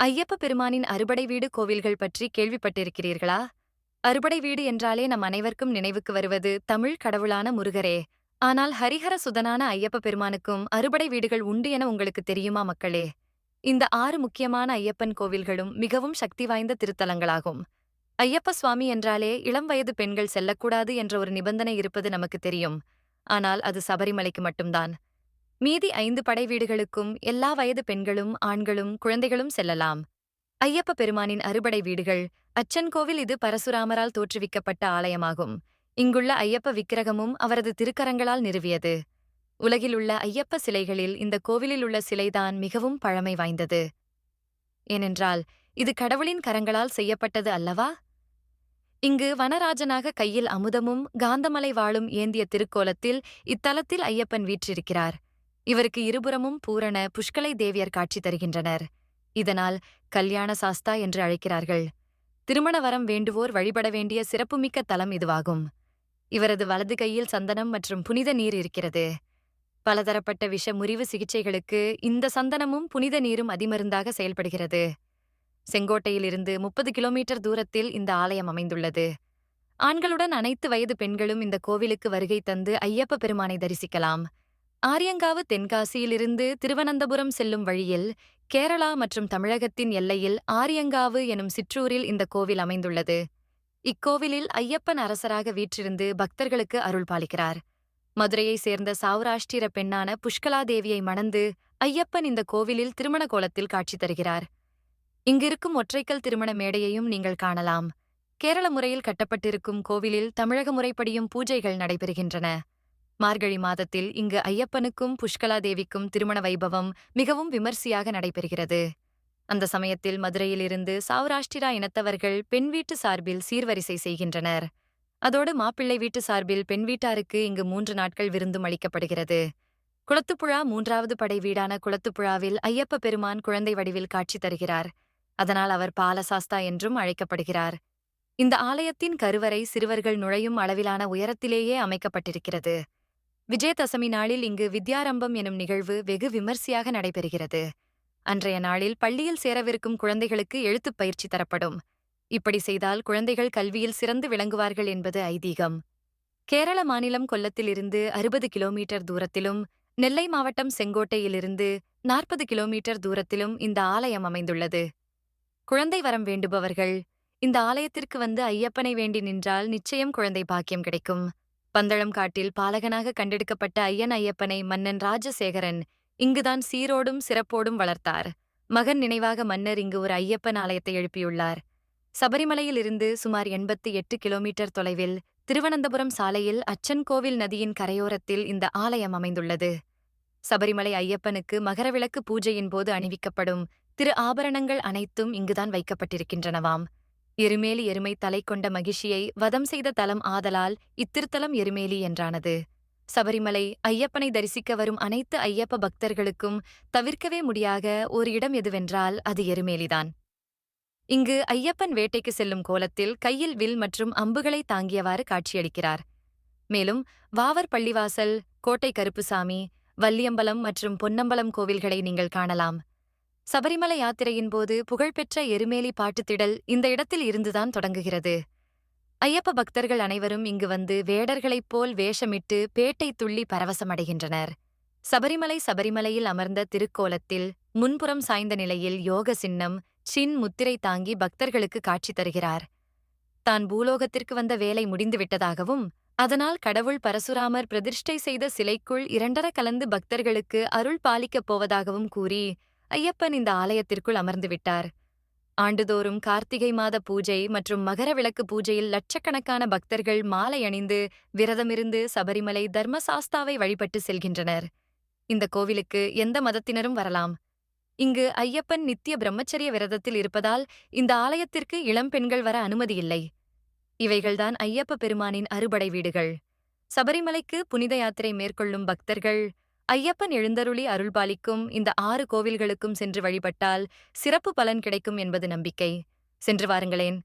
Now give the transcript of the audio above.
ஐயப்ப பெருமானின் அறுபடை வீடு கோவில்கள் பற்றி கேள்விப்பட்டிருக்கிறீர்களா? அறுபடை வீடு என்றாலே நம் அனைவருக்கும் நினைவுக்கு வருவது தமிழ் கடவுளான முருகரே. ஆனால் ஹரிஹர சுதனான ஐயப்ப பெருமானுக்கும் அறுபடை வீடுகள் உண்டு என உங்களுக்கு தெரியுமா மக்களே? இந்த ஆறு முக்கியமான ஐயப்பன் கோவில்களும் மிகவும் சக்தி வாய்ந்த திருத்தலங்களாகும். ஐயப்ப சுவாமி என்றாலே இளம் வயது பெண்கள் செல்லக்கூடாது என்ற ஒரு நிபந்தனை இருப்பது நமக்கு தெரியும். ஆனால் அது சபரிமலைக்கு மட்டும்தான். மீதி ஐந்து படை வீடுகளுக்கும் எல்லா வயது பெண்களும் ஆண்களும் குழந்தைகளும் செல்லலாம். ஐயப்ப பெருமானின் அறுபடை வீடுகள் அச்சன் கோவில் இது பரசுராமரால் தோற்றுவிக்கப்பட்ட ஆலயமாகும். இங்குள்ள ஐயப்ப விக்கிரகமும் அவரது திருக்கரங்களால் நிறுவியது. உலகிலுள்ள ஐயப்ப சிலைகளில் இந்த கோவிலில் உள்ள சிலைதான் மிகவும் பழமை வாய்ந்தது. ஏனென்றால் இது கடவுளின் கரங்களால் செய்யப்பட்டது அல்லவா? இங்கு வனராஜனாக கையில் அமுதமும் காந்தமலை வாழும் ஏந்திய திருக்கோலத்தில் இத்தலத்தில் ஐயப்பன் வீற்றிருக்கிறார். இவருக்கு இருபுறமும் பூரண புஷ்கலை தேவியர் காட்சி தருகின்றனர். இதனால் கல்யாண சாஸ்தா என்று அழைக்கிறார்கள். திருமண வரம் வேண்டுவோர் வழிபட வேண்டிய சிறப்புமிக்க தலம் இதுவாகும். இவரது வலது கையில் சந்தனம் மற்றும் புனித நீர் இருக்கிறது. பலதரப்பட்ட விஷ முறிவு சிகிச்சைகளுக்கு இந்த சந்தனமும் புனித நீரும் அதிமருந்தாக செயல்படுகிறது. செங்கோட்டையிலிருந்து முப்பது கிலோமீட்டர் தூரத்தில் இந்த ஆலயம் அமைந்துள்ளது. ஆண்களுடன் அனைத்து வயது பெண்களும் இந்த கோவிலுக்கு வருகை தந்து ஐயப்ப பெருமானை தரிசிக்கலாம். ஆரியங்காவு தென்காசியிலிருந்து திருவனந்தபுரம் செல்லும் வழியில் கேரளா மற்றும் தமிழகத்தின் எல்லையில் ஆரியங்காவு எனும் சிற்றூரில் இந்த கோவில் அமைந்துள்ளது. இக்கோவிலில் ஐயப்பன் அரசராக வீற்றிருந்து பக்தர்களுக்கு அருள் பாலிக்கிறார். மதுரையைச் சேர்ந்த சௌராஷ்டிர பெண்ணான புஷ்கலாதேவியை மணந்து ஐயப்பன் இந்த கோவிலில் திருமண கோலத்தில் காட்சி தருகிறார். இங்கிருக்கும் ஒற்றைக்கல் திருமண மேடையையும் நீங்கள் காணலாம். கேரள முறையில் கட்டப்பட்டிருக்கும் கோவிலில் தமிழக முறைப்படியும் பூஜைகள் நடைபெறுகின்றன. மார்கழி மாதத்தில் இங்கு ஐயப்பனுக்கும் புஷ்கலா தேவிக்கும் திருமண வைபவம் மிகவும் விமர்சையாக நடைபெறுகிறது. அந்த சமயத்தில் மதுரையிலிருந்து சௌராஷ்டிரா இனத்தவர்கள் பெண் வீட்டு சார்பில் சீர்வரிசை செய்கின்றனர். அதோடு மாப்பிள்ளை வீட்டு சார்பில் பெண் வீட்டாருக்கு இங்கு மூன்று நாட்கள் விருந்தும் அளிக்கப்படுகிறது. குளத்துப்புழா மூன்றாவது படை வீடான குளத்துப்புழாவில் ஐயப்ப பெருமான் குழந்தை வடிவில் காட்சி தருகிறார். அதனால் அவர் பாலசாஸ்தா என்றும் அழைக்கப்படுகிறார். இந்த ஆலயத்தின் கருவறை சிறுவர்கள் நுழையும் அளவிலான உயரத்திலேயே அமைக்கப்பட்டிருக்கிறது. விஜயதசமி நாளில் இங்கு வித்யாரம்பம் எனும் நிகழ்வு வெகு விமர்சையாக நடைபெறுகிறது. அன்றைய நாளில் பள்ளியில் சேரவிருக்கும் குழந்தைகளுக்கு எழுத்துப் பயிற்சி தரப்படும். இப்படி செய்தால் குழந்தைகள் கல்வியில் சிறந்து விளங்குவார்கள் என்பது ஐதீகம். கேரள மாநிலம் கொல்லத்திலிருந்து அறுபது கிலோமீட்டர் தூரத்திலும் நெல்லை மாவட்டம் செங்கோட்டையிலிருந்து நாற்பது கிலோமீட்டர் தூரத்திலும் இந்த ஆலயம் அமைந்துள்ளது. குழந்தை வரம் வேண்டுபவர்கள் இந்த ஆலயத்திற்கு வந்து ஐயப்பனை வேண்டி நின்றால் நிச்சயம் குழந்தை பாக்கியம் கிடைக்கும். பந்தளம் காட்டில் பாலகனாக கண்டெடுக்கப்பட்ட ஐயன் ஐயப்பனை மன்னன் ராஜசேகரன் இங்குதான் சீரோடும் சிறப்போடும் வளர்த்தார். மகன் நினைவாக மன்னர் இங்கு ஒரு ஐயப்பன் ஆலயத்தை எழுப்பியுள்ளார். சபரிமலையில் இருந்து சுமார் எண்பத்தி எட்டு கிலோமீட்டர் தொலைவில் திருவனந்தபுரம் சாலையில் அச்சன் கோவில் நதியின் கரையோரத்தில் இந்த ஆலயம் அமைந்துள்ளது. சபரிமலை ஐயப்பனுக்கு மகரவிளக்கு பூஜையின் போது அணிவிக்கப்படும் திரு ஆபரணங்கள் அனைத்தும் இங்குதான் வைக்கப்பட்டிருக்கின்றனவாம். எருமேலி எருமை தலை கொண்ட மகிழ்ச்சியை வதம் செய்த தலம் ஆதலால் இத்திருத்தலம் எருமேலி என்றானது. சபரிமலை ஐயப்பனை தரிசிக்க வரும் அனைத்து ஐயப்ப பக்தர்களுக்கும் தவிர்க்கவே முடியாத ஒரு இடம் எதுவென்றால் அது எருமேலிதான். இங்கு ஐயப்பன் வேட்டைக்கு செல்லும் கோலத்தில் கையில் வில் மற்றும் அம்புகளை தாங்கியவாறு காட்சியளிக்கிறார். மேலும் வாவர் பள்ளிவாசல் கோட்டை கருப்புசாமி வல்லியம்பலம் மற்றும் பொன்னம்பலம் கோவில்களை நீங்கள் காணலாம். சபரிமலை யாத்திரையின் போது புகழ்பெற்ற எருமேலி பாட்டுத்திடல் இந்த இடத்தில் இருந்துதான் தொடங்குகிறது. ஐயப்ப பக்தர்கள் அனைவரும் இங்கு வந்து வேடர்களைப் போல் வேஷமிட்டு பேட்டை துள்ளி பரவசமடைகின்றனர். சபரிமலை சபரிமலையில் அமர்ந்த திருக்கோலத்தில் முன்புறம் சாய்ந்த நிலையில் யோக சின்னம் சின் முத்திரை தாங்கி பக்தர்களுக்கு காட்சி தருகிறார். தான் பூலோகத்திற்கு வந்த வேலை முடிந்துவிட்டதாகவும் அதனால் கடவுள் பரசுராமர் பிரதிஷ்டை செய்த சிலைக்குள் இரண்டர கலந்து பக்தர்களுக்கு அருள் பாலிக்கப் போவதாகவும் கூறி ஐயப்பன் இந்த ஆலயத்திற்குள் அமர்ந்து விட்டார். ஆண்டுதோறும் கார்த்திகை மாத பூஜை மற்றும் மகர விளக்கு பூஜையில் லட்சக்கணக்கான பக்தர்கள் மாலை அணிந்து விரதமிருந்து சபரிமலை தர்மசாஸ்தாவை வழிபட்டு செல்கின்றனர். இந்த கோவிலுக்கு எந்த மதத்தினரும் வரலாம். இங்கு ஐயப்பன் நித்திய பிரம்மச்சரிய விரதத்தில் இருப்பதால் இந்த ஆலயத்திற்கு இளம் பெண்கள் வர அனுமதியில்லை இவைகள்தான் ஐயப்ப பெருமானின் அறுபடை வீடுகள். சபரிமலைக்கு புனித யாத்திரை மேற்கொள்ளும் பக்தர்கள் ஐயப்பன் எழுந்தருளி அருள்பாலிக்கும் இந்த ஆறு கோவில்களுக்கும் சென்று வழிபட்டால் சிறப்பு பலன் கிடைக்கும் என்பது நம்பிக்கை. சென்று வாருங்களேன்.